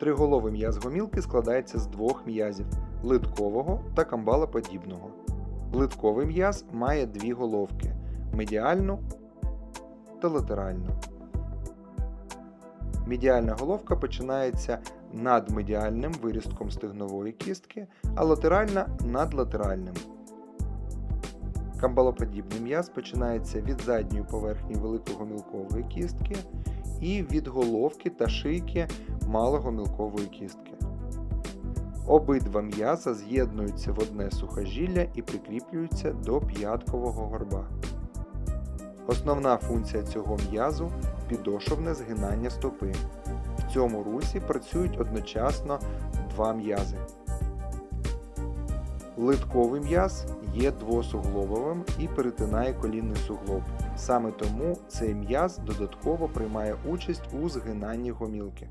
Триголовий м'яз гомілки складається з двох м'язів литкового та камбалоподібного. Литковий м'яз має дві головки медіальну та латеральну. Медіальна головка починається над медіальним вирістком стегнової кістки, а латеральна над латеральним. Камбалоподібний м'яз починається від задньої поверхні великогомілкової кістки і від головки та шийки малогомілкової кістки. Обидва м'яза з'єднуються в одне сухожилля і прикріплюються до п'яткового горба. Основна функція цього м'язу підошовне згинання стопи. В цьому русі працюють одночасно два м'язи. Литковий м'яз є двосуглобовим і перетинає колінний суглоб. Саме тому цей м'яз додатково приймає участь у згинанні гомілки.